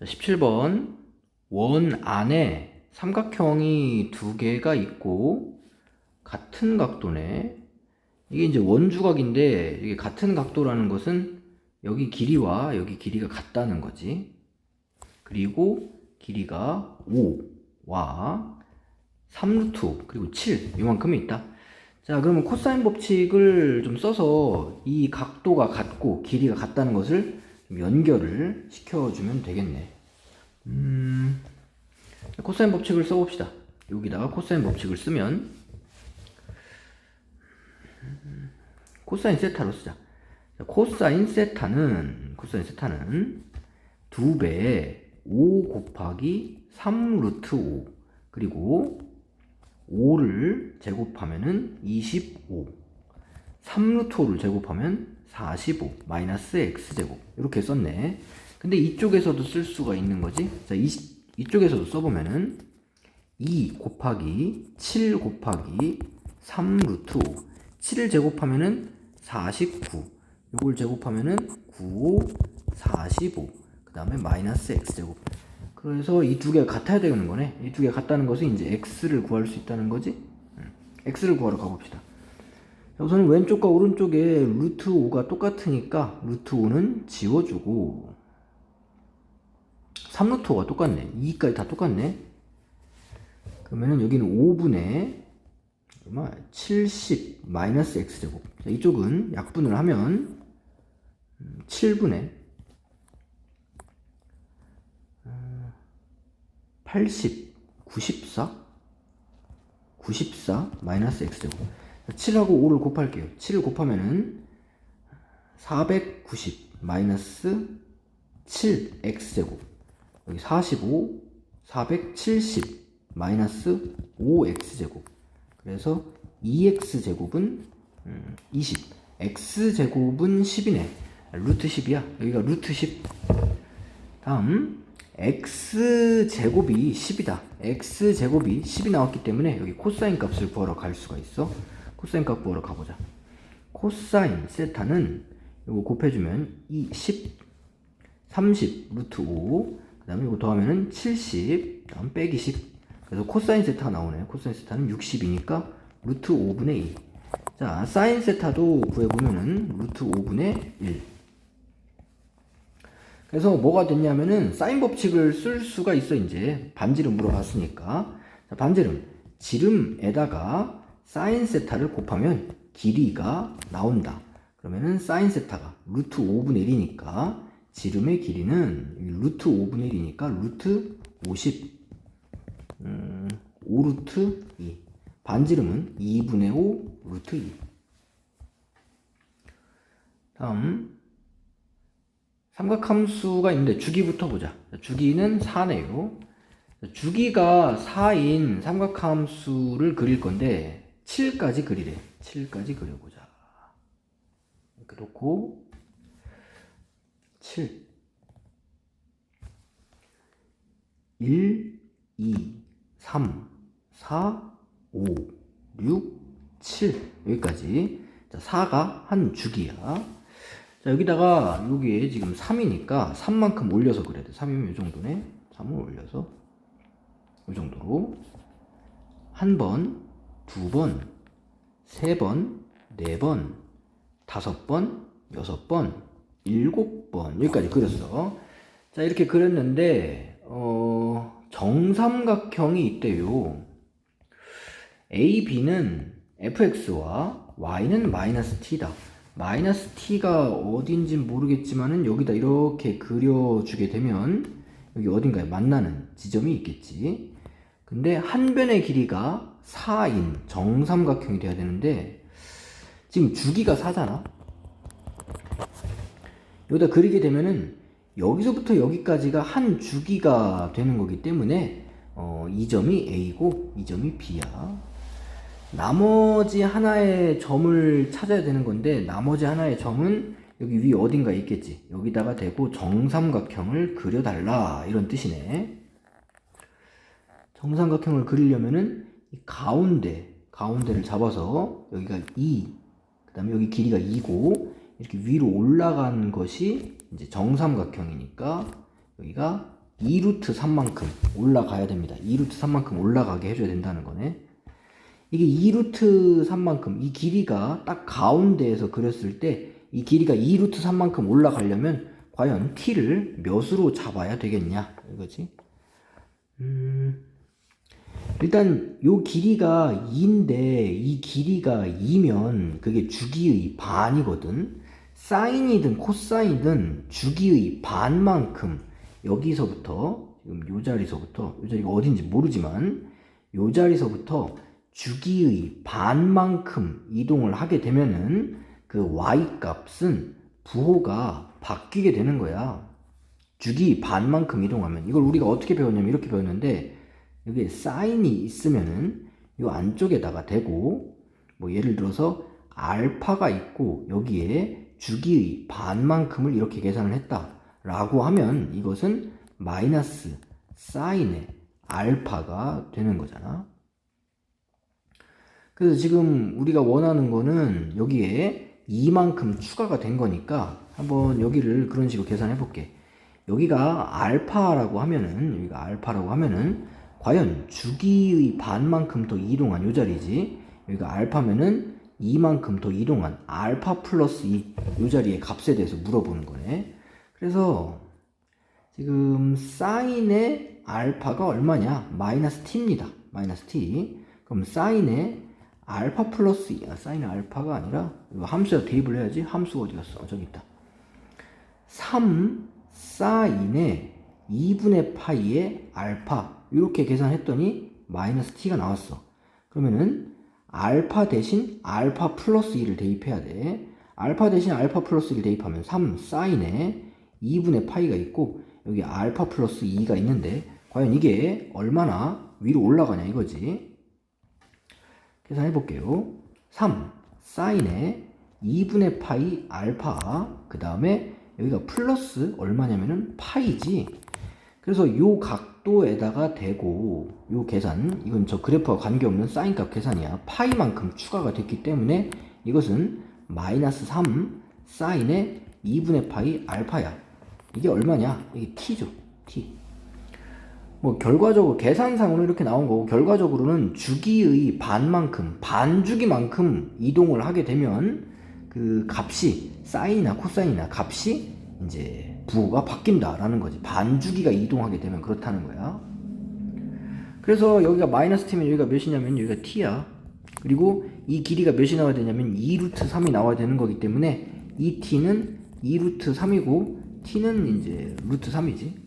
자, 17번 원 안에 삼각형이 두 개가 있고 같은 각도네. 이게 이제 원주각인데 이게 같은 각도라는 것은 여기 길이와 여기 길이가 같다는 거지. 그리고 길이가 5와 3루트 5 그리고 7 이만큼이 있다. 자 그러면 코사인 법칙을 좀 써서 이 각도가 같고 길이가 같다는 것을 좀 연결을 시켜주면 되겠네. 음, 코사인 법칙을 써봅시다. 여기다가 코사인 법칙을 쓰면 음, 코사인 세타로 쓰자. 자, 코사인 세타는 코사인 세타는 2배 5 곱하기 3 루트 5 그리고 5를 제곱하면은 25 3 루트 5를 제곱하면 45 마이너스 x제곱. 이렇게 썼네. 근데 이쪽에서도 쓸 수가 있는 거지? 자 이, 이쪽에서도 써보면은 2 곱하기 7 곱하기 3 루트 5 7을 제곱하면은 49 이걸 제곱하면은 95 45그 다음에 마이너스 x제곱. 그래서 이 두 개가 같아야 되는 거네. 이 두 개가 같다는 것은 이제 x를 구할 수 있다는 거지? 음, x를 구하러 가봅시다. 자, 우선 왼쪽과 오른쪽에 루트 5가 똑같으니까 루트 5는 지워주고 3루트 5가 똑같네. 2까지 다 똑같네. 그러면은 여기는 5분의 얼마? 70 마이너스 x제곱. 자, 이쪽은 약분을 하면 7분의 80, 94, 94 마이너스 x제곱 7하고 5를 곱할게요. 7을 곱하면은 490 마이너스 7 x제곱. 여기 45 470 마이너스 5 x제곱. 그래서 2x제곱은 20 x제곱은 10이네. 루트 10이야. 여기가 루트 10 다음 x 제곱이 10이다. x 제곱이 10이 나왔기 때문에 여기 코사인 값을 구하러 갈 수가 있어. 코사인 값 구하러 가보자. 코사인 세타는 이거 곱해주면 이 10, 30 루트 5, 그 다음에 이거 더하면은 70, 다음 빼기 10. 그래서 코사인 세타가 나오네요. 코사인 세타는 60이니까 루트 5분의 2. 자, 사인 세타도 구해보면은 루트 5분의 1. 그래서 뭐가 됐냐면은 사인 법칙을 쓸 수가 있어 이제 반지름 물어봤으니까 자, 반지름 지름에다가 사인 세타를 곱하면 길이가 나온다. 그러면은 사인 세타가 루트 5분의 1이니까 지름의 길이는 루트 5분의 1이니까 루트 50 음, 5루트 2 반지름은 2분의 5 루트 2 다음. 삼각함수가 있는데 주기부터 보자. 주기는 4네요. 주기가 4인 삼각함수를 그릴 건데 7까지 그리래. 7까지 그려보자. 이렇게 놓고 7 1 2 3 4 5 6 7 여기까지 자, 4가 한 주기야. 자, 여기다가 여기에 지금 3이니까 3만큼 올려서 그래야 돼. 3이면 이 정도네. 3을 올려서 이 정도로 한 번, 두 번, 세 번, 네 번, 다섯 번, 여섯 번, 일곱 번 여기까지 그렸어. 자, 이렇게 그렸는데 어, 정삼각형이 있대요. A, B는 fx와 y는 마이너스 t다. 마이너스 t가 어딘지 모르겠지만은 여기다 이렇게 그려주게 되면 여기 어딘가에 만나는 지점이 있겠지. 근데 한 변의 길이가 4인 정삼각형이 돼야 되는데 지금 주기가 4잖아. 여기다 그리게 되면은 여기서부터 여기까지가 한 주기가 되는 거기 때문에 어, 이 점이 A고 이 점이 B야. 나머지 하나의 점을 찾아야 되는 건데 나머지 하나의 점은 여기 위 어딘가에 있겠지 여기다가 대고 정삼각형을 그려달라 이런 뜻이네 정삼각형을 그리려면은 이 가운데 가운데를 잡아서 여기가 2, 그 다음에 여기 길이가 2고 이렇게 위로 올라간 것이 이제 정삼각형이니까 여기가 2루트 3만큼 올라가야 됩니다. 2루트 3만큼 올라가게 해줘야 된다는 거네. 이게 2루트 3만큼 이 길이가 딱 가운데에서 그렸을 때 이 길이가 2루트 3만큼 올라가려면 과연 t를 몇으로 잡아야 되겠냐 이거지. 음, 일단 요 길이가 2인데 이 길이가 2면 그게 주기의 반이거든. 사인이든 코사인이든 주기의 반만큼 여기서부터 지금 요 자리서부터 요 자리가 어딘지 모르지만 요 자리서부터 주기의 반만큼 이동을 하게 되면은 그 y 값은 부호가 바뀌게 되는 거야. 주기 반만큼 이동하면 이걸 우리가 어떻게 배웠냐면 이렇게 배웠는데 여기 사인이 있으면은 요 안쪽에다가 대고 뭐 예를 들어서 알파가 있고 여기에 주기의 반만큼을 이렇게 계산을 했다라고 하면 이것은 마이너스 사인의 알파가 되는 거잖아. 그래서 지금 우리가 원하는 거는 여기에 2만큼 추가가 된 거니까 한번 여기를 그런 식으로 계산해 볼게. 여기가 알파라고 하면은 여기가 알파라고 하면은 과연 주기의 반만큼 더 이동한 요 자리지. 여기가 알파면은 2만큼 더 이동한 알파 플러스 2, 요 자리의 값에 대해서 물어보는 거네. 그래서 지금 사인의 알파가 얼마냐? 마이너스 t입니다. 마이너스 t. 그럼 사인의 알파 플러스 2, 아, 사인의 알파가 아니라 함수에 대입을 해야지. 함수 어디 갔어? 어, 저기 있다. 3 사인의 2분의 파이의 알파 이렇게 계산했더니 마이너스 t가 나왔어. 그러면은 알파 대신 알파 플러스 2를 대입해야 돼. 알파 대신 알파 플러스 1을 대입하면 3 사인의 2분의 파이가 있고 여기 알파 플러스 2가 있는데 과연 이게 얼마나 위로 올라가냐 이거지. 계산해 볼게요. 3 사인의 2분의 파이 알파 그 다음에 여기가 플러스 얼마냐면은 파이지. 그래서 요 각도에다가 대고 요 계산 이건 저 그래프와 관계없는 사인값 계산이야. 파이만큼 추가가 됐기 때문에 이것은 마이너스 3 사인의 2분의 파이 알파야. 이게 얼마냐? 이게 t죠. t. 뭐 결과적으로 계산상으로 이렇게 나온 거고 결과적으로는 주기의 반만큼 반주기만큼 이동을 하게 되면 그 값이 사인이나 코사인이나 값이 이제 부호가 바뀐다라는 거지. 반주기가 이동하게 되면 그렇다는 거야. 그래서 여기가 마이너스 t면 여기가 몇이냐면 여기가 t야. 그리고 이 길이가 몇이 나와야 되냐면 2루트 3이 나와야 되는 거기 때문에 이 t는 2루트 3이고 t는 이제 루트 3이지